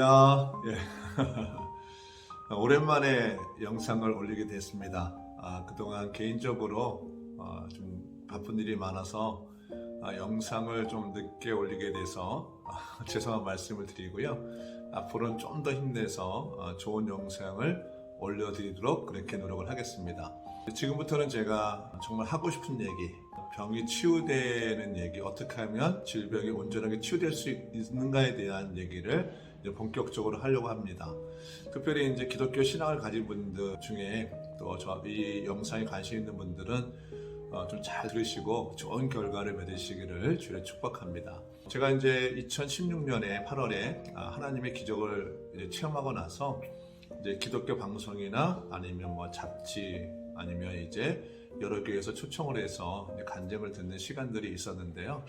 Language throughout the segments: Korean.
할렐루야. 예. 오랜만에 영상을 올리게 됐습니다. 아, 그동안 개인적으로 어, 좀 바쁜 일이 많아서 아, 영상을 좀 늦게 올리게 돼서 아, 죄송한 말씀을 드리고요. 앞으로는 좀 더 힘내서 어, 좋은 영상을 올려드리도록 그렇게 노력을 하겠습니다. 지금부터는 제가 정말 하고 싶은 얘기, 병이 치유되는 얘기, 어떻게 하면 질병이 온전하게 치유될 수 있는가에 대한 얘기를 본격적으로 하려고 합니다. 특별히 이제 기독교 신앙을 가진 분들 중에 또 저 이 영상에 관심 있는 분들은 어, 좀 잘 들으시고 좋은 결과를 맺으시기를 주의 축복합니다. 제가 이제 2016년에 8월에 아, 하나님의 기적을 체험하고 나서 이제 기독교 방송이나 아니면 뭐 잡지 아니면 이제 여러 교회에서 초청을 해서 간증을 듣는 시간들이 있었는데요.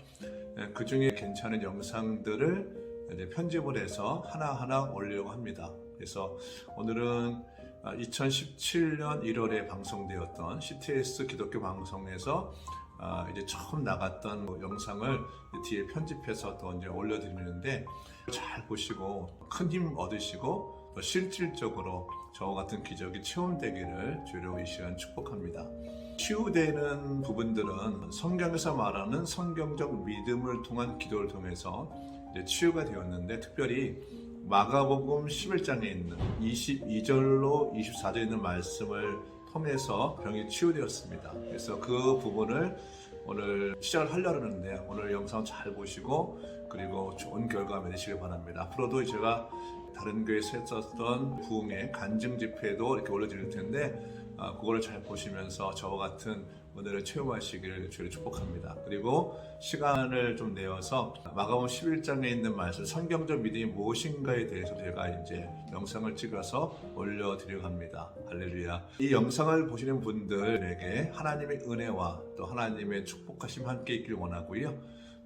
그 중에 괜찮은 영상들을 이제 편집을 해서 하나하나 올리려고 합니다. 그래서 오늘은 2017년 1월에 방송되었던 CTS 기독교 방송에서 아, 이제 처음 나갔던 뭐 영상을 뒤에 편집해서 또 이제 올려드리는데 잘 보시고 큰 힘 얻으시고 또 실질적으로 저와 같은 기적이 체험되기를 주로 이 시간 축복합니다. 치유되는 부분들은 성경에서 말하는 성경적 믿음을 통한 기도를 통해서 치유가 되었는데 특별히 마가복음 11장에 있는 22절로 24절에 있는 말씀을 통해서 병이 치유되었습니다. 그래서 그 부분을 오늘 하는데 오늘 영상 잘 보시고 그리고 좋은 결과 맺으시길 바랍니다. 앞으로도 제가 다른 교회에서 했었던 부흥의 간증 집회도 이렇게 올려드릴 텐데 아, 그거를 잘 보시면서 저와 같은 은혜를 체험하시기를 주를 축복합니다. 그리고 시간을 좀 내어서 마가복음 11장에 있는 말씀 성경적 믿음이 무엇인가에 대해서 제가 이제 영상을 찍어서 올려드리려 합니다. 할렐루야. 이 영상을 보시는 분들에게 하나님의 은혜와 또 하나님의 축복하심 함께 있길 원하고요.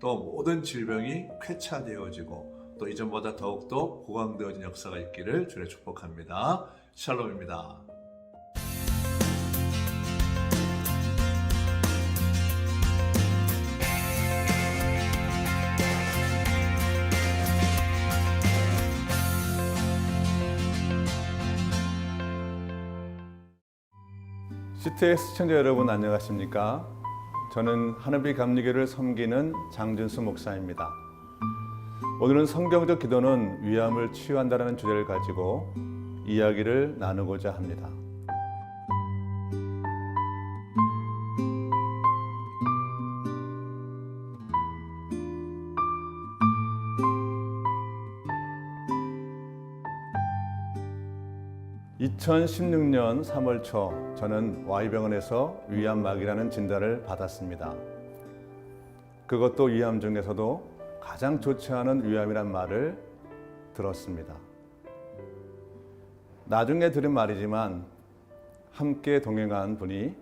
또 모든 질병이 쾌차되어지고 또 이전보다 더욱더 보강되어진 역사가 있기를 주의 축복합니다. 샬롬입니다. CTS 시청자 여러분 안녕하십니까? 저는 하늘빛 감리교를 섬기는 장준수 목사입니다. 오늘은 성경적 기도는 위암을 치유한다는 주제를 가지고 이야기를 나누고자 합니다. (2016년 3월) 초 저는 Y병원에서 위암막이라는 진단을 받았습니다. 그것도 위암 중에서도 가장 좋지 않은 위암이란 말을 들었습니다. 나중에 들은 말이지만 함께 동행한 분이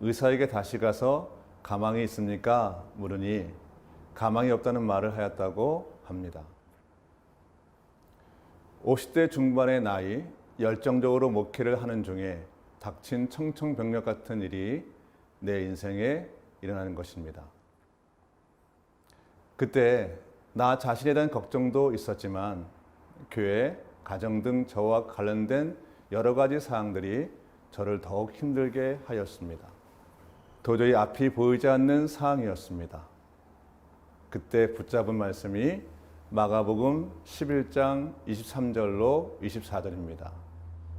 의사에게 다시 가서 가망이 있습니까? 물으니 가망이 없다는 말을 하였다고 합니다. 50대 중반의 나이 열정적으로 목회를 하는 중에 닥친 청청병력 같은 일이 내 인생에 일어나는 것입니다. 그때 나 자신에 대한 걱정도 있었지만 교회, 가정 등 저와 관련된 여러 가지 사항들이 저를 더욱 힘들게 하였습니다. 도저히 앞이 보이지 않는 상황이었습니다. 그때 붙잡은 말씀이 마가복음 11장 23절로 24절입니다.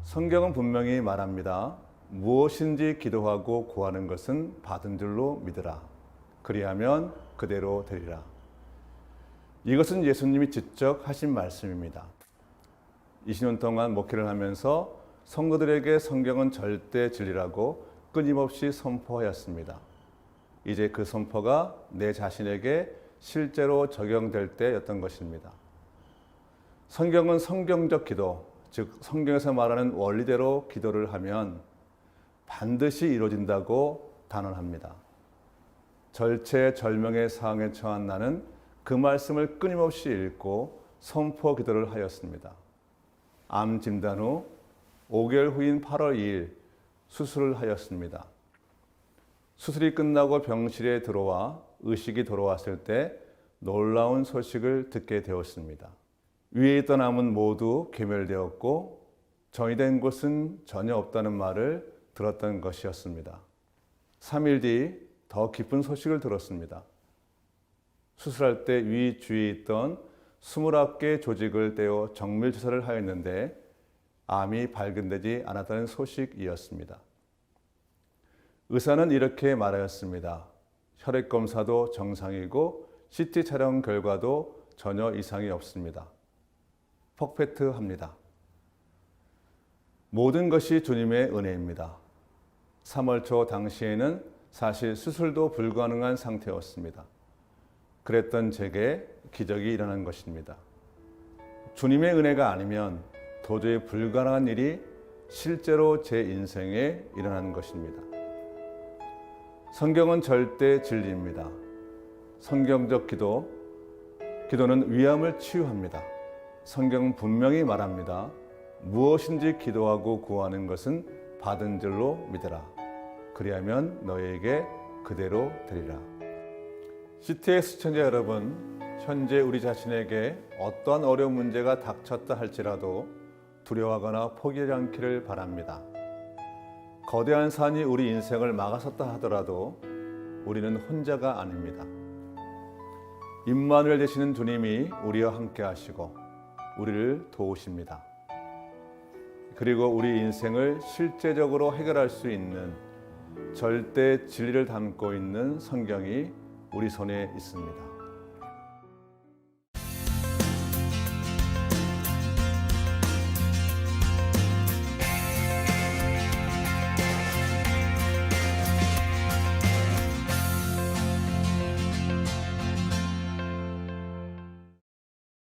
성경은 분명히 말합니다. 무엇인지 기도하고 구하는 것은 받은 줄로 믿으라. 그리하면 그대로 되리라. 이것은 예수님이 직접 하신 말씀입니다. 20년 동안 목회를 하면서 성도들에게 성경은 절대 진리라고 끊임없이 선포하였습니다. 이제 그 선포가 내 자신에게 실제로 적용될 때였던 것입니다. 성경은 성경적 기도, 즉 성경에서 말하는 원리대로 기도를 하면 반드시 이루어진다고 단언합니다. 절체절명의 상황에 처한 나는 그 말씀을 끊임없이 읽고 선포 기도를 하였습니다. 암 진단 후 5개월 후인 8월 2일 수술을 하였습니다. 수술이 끝나고 병실에 들어와 의식이 돌아왔을 때 놀라운 소식을 듣게 되었습니다. 위에 있던 암은 모두 괴멸되었고 정의된 곳은 전혀 없다는 말을 들었던 것이었습니다. 3일 뒤 더 기쁜 소식을 들었습니다. 수술할 때 위 주위에 있던 29개 조직을 떼어 정밀 주사를 하였는데 암이 발견되지 않았다는 소식이었습니다. 의사는 이렇게 말하였습니다. 혈액 검사도 정상이고 CT 촬영 결과도 전혀 이상이 없습니다. 퍼펙트합니다. 모든 것이 주님의 은혜입니다. 3월 초 당시에는 사실 수술도 불가능한 상태였습니다. 그랬던 제게 기적이 일어난 것입니다. 주님의 은혜가 아니면 도저히 불가능한 일이 실제로 제 인생에 일어나는 것입니다. 성경은 절대 진리입니다. 성경적 기도, 기도는 위암을 치유합니다. 성경은 분명히 말합니다. 무엇인지 기도하고 구하는 것은 받은 줄로 믿으라. 그리하면 너에게 그대로 되리라. CT의 시청자 여러분, 현재 우리 자신에게 어떠한 어려운 문제가 닥쳤다 할지라도 두려워하거나 포기하지 않기를 바랍니다. 거대한 산이 우리 인생을 막아섰다 하더라도 우리는 혼자가 아닙니다. 임마누엘 되시는 주님이 우리와 함께 하시고 우리를 도우십니다. 그리고 우리 인생을 실제적으로 해결할 수 있는 절대 진리를 담고 있는 성경이 우리 손에 있습니다.